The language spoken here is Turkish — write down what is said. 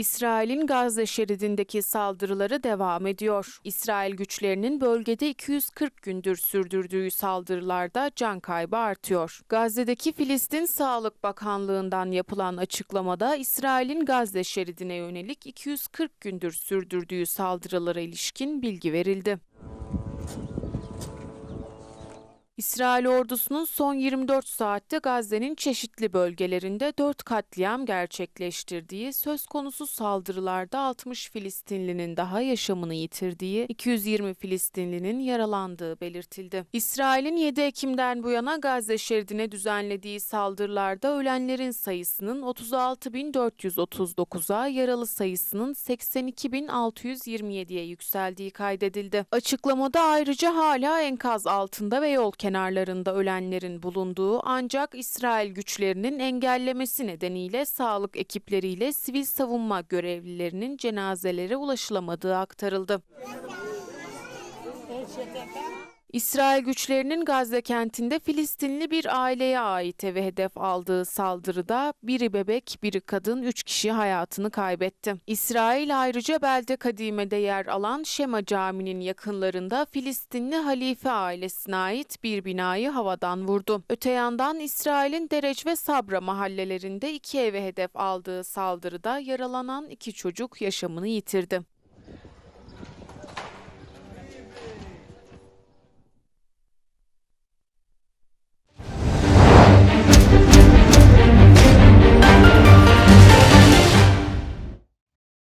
İsrail'in Gazze şeridindeki saldırıları devam ediyor. İsrail güçlerinin bölgede 240 gündür sürdürdüğü saldırılarda can kaybı artıyor. Gazze'deki Filistin Sağlık Bakanlığı'ndan yapılan açıklamada İsrail'in Gazze şeridine yönelik 240 gündür sürdürdüğü saldırılara ilişkin bilgi verildi. İsrail ordusunun son 24 saatte Gazze'nin çeşitli bölgelerinde 4 katliam gerçekleştirdiği, söz konusu saldırılarda 60 Filistinlinin daha yaşamını yitirdiği, 220 Filistinlinin yaralandığı belirtildi. İsrail'in 7 Ekim'den bu yana Gazze şeridine düzenlediği saldırılarda ölenlerin sayısının 36.439'a, yaralı sayısının 82.627'ye yükseldiği kaydedildi. Açıklamada ayrıca hala enkaz altında ve yol kenarlarında ölenlerin bulunduğu ancak İsrail güçlerinin engellemesi nedeniyle sağlık ekipleriyle sivil savunma görevlilerinin cenazelere ulaşılamadığı aktarıldı. İsrail güçlerinin Gazze kentinde Filistinli bir aileye ait eve hedef aldığı saldırıda biri bebek, biri kadın, üç kişi hayatını kaybetti. İsrail ayrıca Belde Kadime'de yer alan Şema Camii'nin yakınlarında Filistinli Halife ailesine ait bir binayı havadan vurdu. Öte yandan İsrail'in Dereç ve Sabra mahallelerinde iki eve hedef aldığı saldırıda yaralanan iki çocuk yaşamını yitirdi.